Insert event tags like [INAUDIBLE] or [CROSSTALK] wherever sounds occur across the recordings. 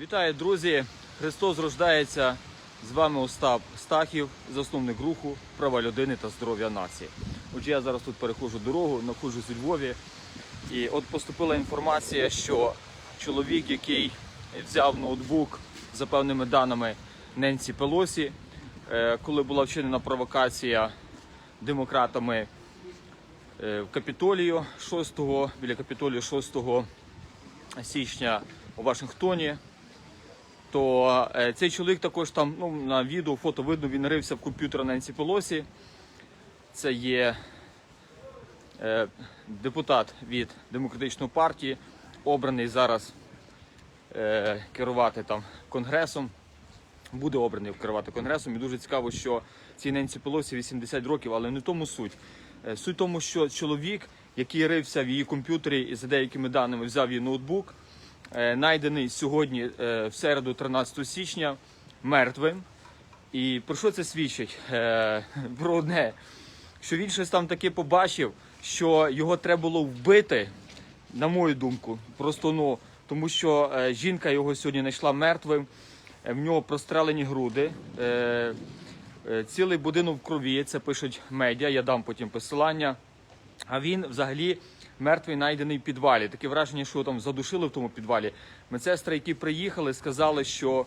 Вітаю, друзі! Христос рождається. З вами Остап Стахів, засновник руху права людини та здоров'я нації. Отже, я зараз тут переходжу дорогу, знаходжусь у Львові. І от поступила інформація, що чоловік, який взяв ноутбук за певними даними Ненсі Пелосі, е, коли була вчинена провокація демократами е, в Капітолію 6, біля Капітолію 6 січня у Вашингтоні, то е, цей чоловік також там ну, на відео, фото видно, він рився в комп'ютер Ненсі Пелосі. Це є е, депутат від демократичної партії, обраний зараз е, керувати там конгресом. Буде обраний керувати конгресом. І дуже цікаво, що цій Ненсі Пелосі 80 років, але не тому суть. Е, Суть в тому, що чоловік, який рився в її комп'ютері і за деякими даними взяв її ноутбук, найдений сьогодні, е, в середу, 13 січня, мертвим. І про що це свідчить? Е, [LAUGHS] Про одне, що він щось там таке побачив, що його треба було вбити, на мою думку, просто ну, тому що е, жінка його сьогодні знайшла мертвим, е, в нього прострелені груди. Е, е, Цілий будинок в крові, це пишуть медіа, я дам потім посилання. А він взагалі мертвий знайдений в підвалі. Таке враження, що його там задушили в тому підвалі. Медсестри, які приїхали, сказали, що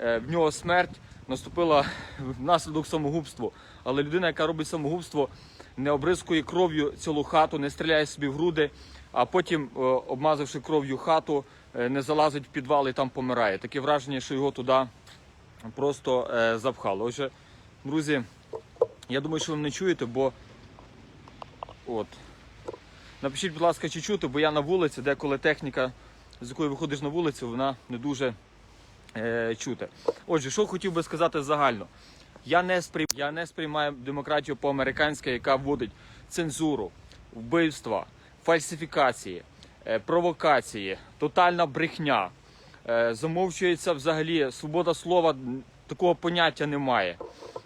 е, в нього смерть наступила [LAUGHS] внаслідок самогубства. Але людина, яка робить самогубство, не обризкує кров'ю цілу хату, не стріляє собі в груди, а потім, е, обмазавши кров'ю хату, е, не залазить в підвал і там помирає. Таке враження, що його туди просто запхали. Отже, друзі, я думаю, що ви мене чуєте, бо от. Напишіть, будь ласка, чи чути, бо я на вулиці, деколи техніка, з якої виходиш на вулицю, вона не дуже е, чути. Отже, що хотів би сказати загально. Я не, сприйм... я не сприймаю демократію по-американськи, яка вводить цензуру, вбивства, фальсифікації, е, провокації, тотальна брехня. Е, замовчується взагалі свобода слова, такого поняття немає.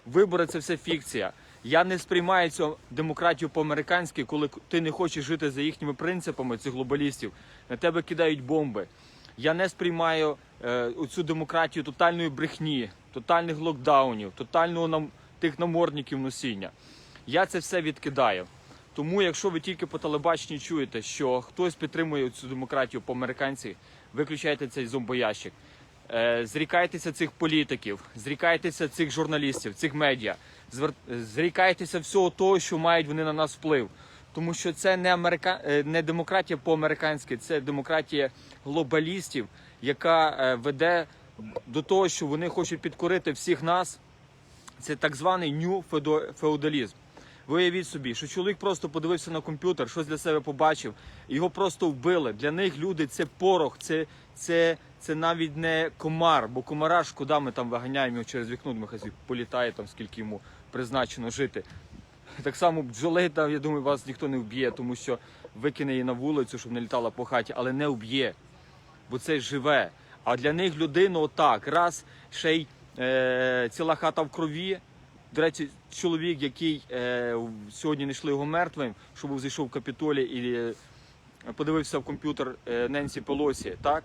Вибори це все фікція. Я не сприймаю цю демократію по-американськи, коли ти не хочеш жити за їхніми принципами цих глобалістів, на тебе кидають бомби. Я не сприймаю е, цю демократію тотальної брехні, тотальних локдаунів, тотального нам тих намордників носіння. Я це все відкидаю. Тому, якщо ви тільки по телебаченню чуєте, що хтось підтримує цю демократію по-американськи, виключайте цей зомбоящик. Е, Зрікайтеся цих політиків, зрікайтеся цих журналістів, цих медіа, зрікайтеся всього того, що мають вони на нас вплив. Тому що це не, Америка... е, не демократія по-американськи, це демократія глобалістів, яка е, веде до того, що вони хочуть підкорити всіх нас. Це так званий ню феодалізм. Ви уявіть собі, що чоловік просто подивився на комп'ютер, щось для себе побачив, його просто вбили. Для них люди це порох, це, це, це навіть не комар, бо комара куди ми там виганяємо його через вікно, собі політає там, скільки йому призначено жити. Так само бджоли, там, я думаю, вас ніхто не вб'є, тому що викине її на вулицю, щоб не літала по хаті, але не вб'є, бо це живе. А для них людина отак, раз ще й е, ціла хата в крові. До речі, чоловік, який е, сьогодні знайшли його мертвим, що був зайшов в Капітолій і е, подивився в комп'ютер е, Ненсі Пелосі, так?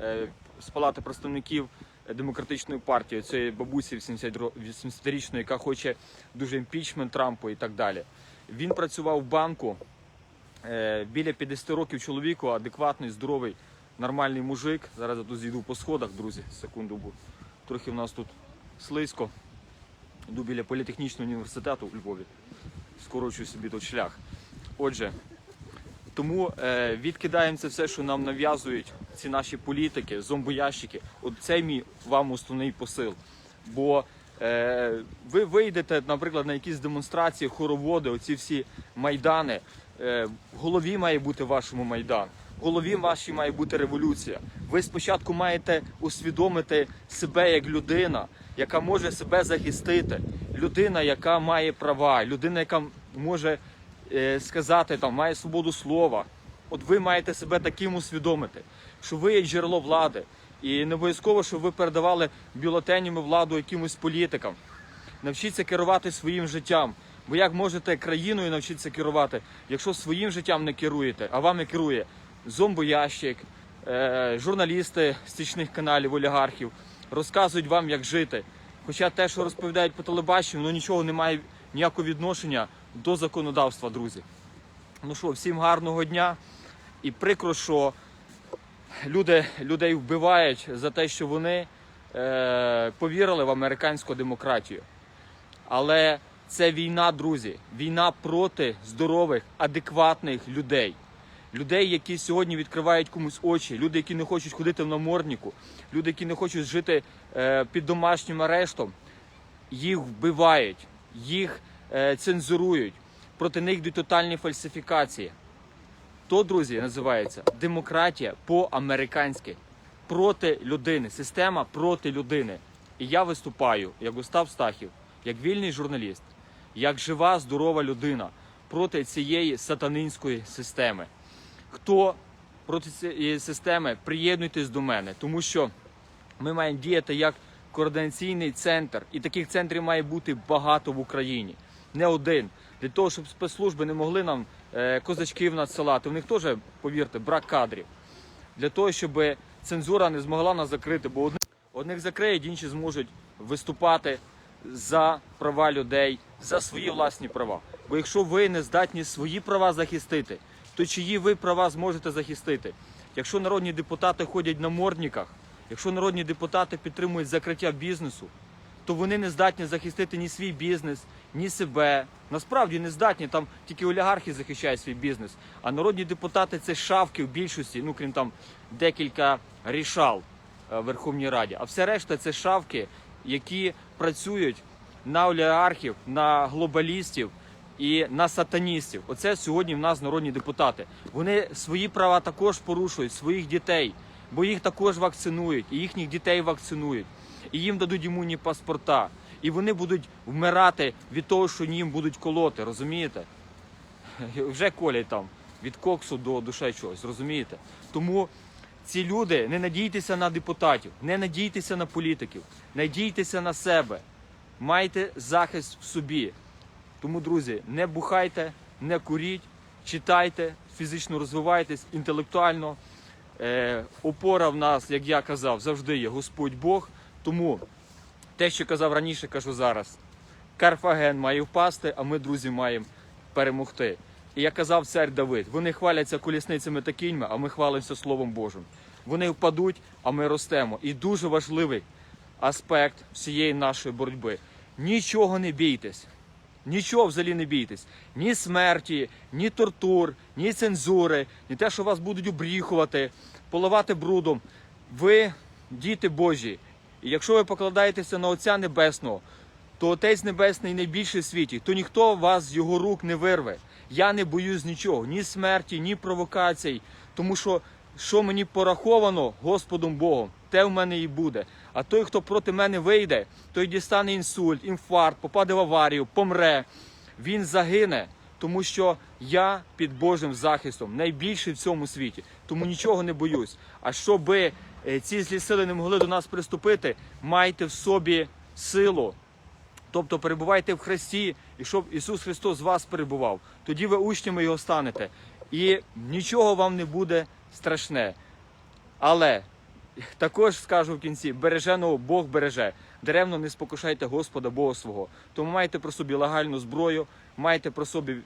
Е, з палати представників демократичної партії, цієї бабусі 80 ро- 80-річної, яка хоче дуже імпічмент Трампу і так далі. Він працював в банку е, біля 50 років чоловіку, адекватний, здоровий, нормальний мужик. Зараз я тут зійду по сходах, друзі, секунду, бо трохи в нас тут слизько. Йду біля політехнічного університету у Львові. Скорочую собі тут шлях. Отже, тому е, відкидаємо це все, що нам нав'язують ці наші політики, зомбоящики. От мій вам основний посил. Бо е, ви вийдете, наприклад, на якісь демонстрації, хороводи, оці всі майдани. Е, в голові має бути вашому майдан. В голові вашій має бути революція. Ви спочатку маєте усвідомити себе як людина, яка може себе захистити, людина, яка має права, людина, яка може е, сказати, там має свободу слова. От ви маєте себе таким усвідомити, що ви є джерело влади. І не обов'язково, щоб ви передавали бюлетенями владу якимось політикам. Навчіться керувати своїм життям. Бо як можете країною навчитися керувати, якщо своїм життям не керуєте, а вами керує зомбоящик, е, журналісти стічних каналів, олігархів розказують вам, як жити. Хоча те, що розповідають по телебаченню, ну нічого не має ніякого відношення до законодавства, друзі. Ну що, всім гарного дня. І прикро, що люди, людей вбивають за те, що вони е, повірили в американську демократію. Але це війна, друзі. Війна проти здорових, адекватних людей. Людей, які сьогодні відкривають комусь очі, люди, які не хочуть ходити в наморднику, люди, які не хочуть жити е, під домашнім арештом, їх вбивають, їх е, цензурують, проти них йдуть тотальні фальсифікації. То, друзі, називається демократія по-американськи проти людини, система проти людини. І я виступаю як Остап Стахів, як вільний журналіст, як жива, здорова людина проти цієї сатанинської системи. Хто проти цієї системи, приєднуйтесь до мене, тому що ми маємо діяти як координаційний центр, і таких центрів має бути багато в Україні, не один. Для того, щоб спецслужби не могли нам е, козачків надсилати. У них теж, повірте, брак кадрів. Для того, щоб цензура не змогла нас закрити, бо одних, одних закриють, інші зможуть виступати за права людей, за свої власні права. Бо якщо ви не здатні свої права захистити, то чиї ви права зможете захистити? Якщо народні депутати ходять на мордниках, якщо народні депутати підтримують закриття бізнесу, то вони не здатні захистити ні свій бізнес, ні себе. Насправді не здатні, там тільки олігархи захищають свій бізнес. А народні депутати це шавки в більшості, ну крім там декілька рішал е, в Верховній Раді. А все решта це шавки, які працюють на олігархів, на глобалістів і на сатаністів. Оце сьогодні в нас народні депутати. Вони свої права також порушують, своїх дітей, бо їх також вакцинують, і їхніх дітей вакцинують, і їм дадуть імунні паспорта. І вони будуть вмирати від того, що їм будуть колоти, розумієте? [LAUGHS] Вже колять там від коксу до душе чогось, розумієте? Тому ці люди не надійтеся на депутатів, не надійтеся на політиків, надійтеся на себе. Майте захист в собі. Тому, друзі, не бухайте, не куріть, читайте, фізично розвивайтесь інтелектуально. Е, опора в нас, як я казав, завжди є Господь Бог. Тому те, що казав раніше, кажу зараз. Карфаген має впасти, а ми, друзі, маємо перемогти. І як казав цар Давид, вони хваляться колісницями та кіньми, а ми хвалимося Словом Божим. Вони впадуть, а ми ростемо. І дуже важливий аспект всієї нашої боротьби. Нічого не бійтесь. Нічого взагалі не бійтесь. Ні смерті, ні тортур, ні цензури, ні те, що вас будуть обріхувати, поливати брудом. Ви діти Божі. І якщо ви покладаєтеся на Отця Небесного, то Отець Небесний найбільший в світі, то ніхто вас з його рук не вирве. Я не боюсь нічого, ні смерті, ні провокацій, тому що що мені пораховано Господом Богом, те в мене і буде. А той, хто проти мене вийде, той дістане інсульт, інфаркт, попаде в аварію, помре. Він загине, тому що я під Божим захистом, найбільший в цьому світі. Тому нічого не боюсь. А щоби е, ці злі сили не могли до нас приступити, майте в собі силу. Тобто перебувайте в Христі, і щоб Ісус Христос з вас перебував. Тоді ви учнями Його станете. І нічого вам не буде страшне. Але також скажу в кінці: береженого Бог береже. Даремно не спокушайте Господа Бога свого. Тому майте про собі легальну зброю, майте про собі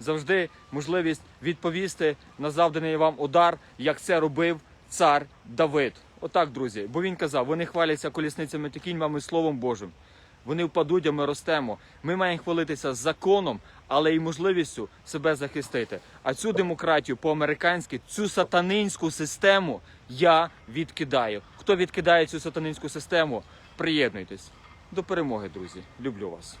завжди можливість відповісти на завданий вам удар, як це робив цар Давид. Отак, друзі. Бо він казав: вони хваляться колісницями та кіньмами Словом Божим. Вони впадуть, а ми ростемо. Ми маємо хвалитися законом, але й можливістю себе захистити. А цю демократію по-американськи, цю сатанинську систему я відкидаю. Хто відкидає цю сатанинську систему, приєднуйтесь. До перемоги, друзі. Люблю вас.